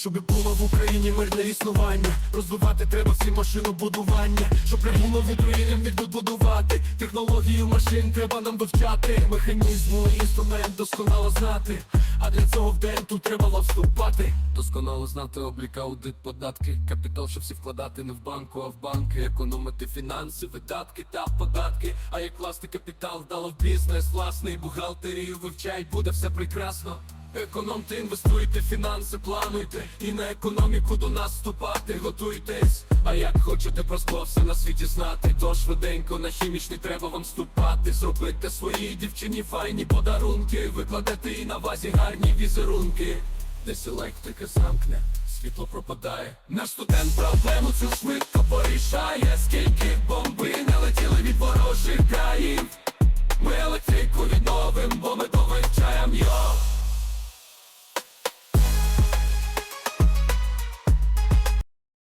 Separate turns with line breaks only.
Щоб було в Україні мирне існування, розвивати треба всі машинобудування, щоб не було в Україні відбудувати Технологію машин треба нам вивчати, механізму інструмент досконало знати. А для цього в день тут треба вступати. Досконало знати облік, аудит, податки, капітал, щоб всі вкладати не в банку, а в банки, економити фінанси, видатки та податки. А як класти капітал вдало в бізнес, власний бухгалтерію вивчають, буде все прекрасно. Економте, інвестуйте, фінанси плануйте. І на економіку до нас вступати, готуйтесь. А як хочете просто все на світі знати. То швиденько на хімічний треба вам вступати. Зробити своїй дівчині файні подарунки. Викладете і на вазі гарні візерунки. Десь електрика замкне, світло пропадає. Наш студент проблему цю швидко порішає